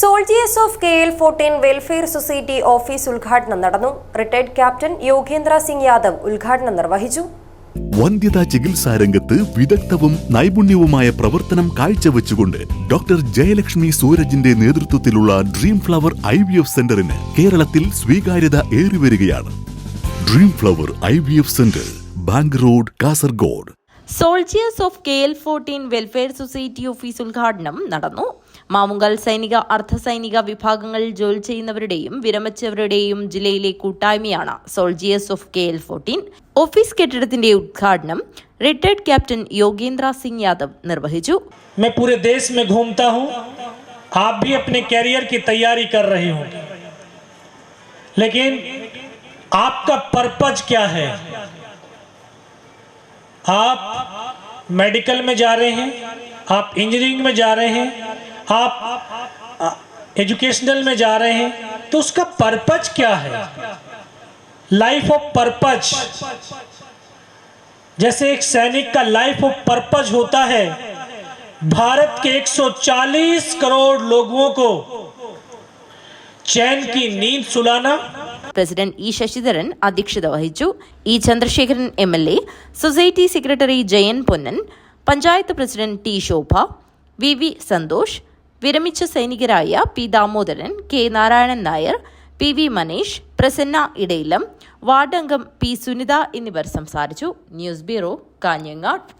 soldiers of K L fourteen welfare society office ഉദ്ഘാടനം നടന്നു retired captain Yogendra Singh Yadav ഉദ്ഘാടനം നിർവഹിച്ചു വന്ധ്യതാ ചികിത്സാ രംഗത്ത് വിദഗ്ധവും നൈപുണ്യവുമായ പ്രവർത്തനം കാഴ്ചവെച്ചുകൊണ്ട് ഡോക്ടർ ജയലക്ഷ്മി സൂരജിന്റെ നേതൃത്വത്തിലുള്ള dream flower I V F സെന്ററിന് കേരളത്തിൽ സ്വീകാര്യത ഏറിവരികയാണ് dream flower I V F centre bank road Kasaragod soldiers of केएल14 welfare society office उद्घाटन നടന്നു മാമുഗൽ സൈനിക അർദ്ധസൈനിക വിഭാഗങ്ങളിൽ ജോൽ ചെയ്യുന്നവരേയും വിരമിച്ചവരേയും ജില്ലയിലെ കൂട്ടായ്മയാണ് सोल्जर्स ऑफ केएल14 ഓഫീസ് കെട്ടിടത്തിന്റെ ഉദ്ഘാടനം റിട്ടേർഡ് ക്യാപ്റ്റൻ യോഗേന്ദ്ര സിംഗ് യാദവ് നിർവഹിച്ചു मैं पूरे देश में घूमता हूं आप भी अपने करियर की तैयारी कर रहे होंगे लेकिन आपका पर्पज क्या है आप मेडिकल में जा रहे हैं आप इंजीनियरिंग में जा रहे हैं आप एजुकेशनल में जा रहे हैं तो उसका पर्पज क्या है लाइफ ऑफ पर्पज जैसे एक सैनिक का लाइफ ऑफ पर्पज होता है भारत के 140 करोड़ लोगों को चैन की नींद सुलाना പ്രസിഡന്റ് ഇ ശശിധരൻ അധ്യക്ഷത വഹിച്ചു E Chandrasekharan M L A society secretary Jayan Ponnan panchayat president T Shobha V V Santhosh വിരമിച്ച സൈനികരായ P Damodaran K Narayanan Nair P V Maneesh Prasanna ഇടയിലം വാർഡംഗം പി സുനിത എന്നിവർ സംസാരിച്ചു ന്യൂസ് ബ്യൂറോ കാഞ്ഞങ്ങാട്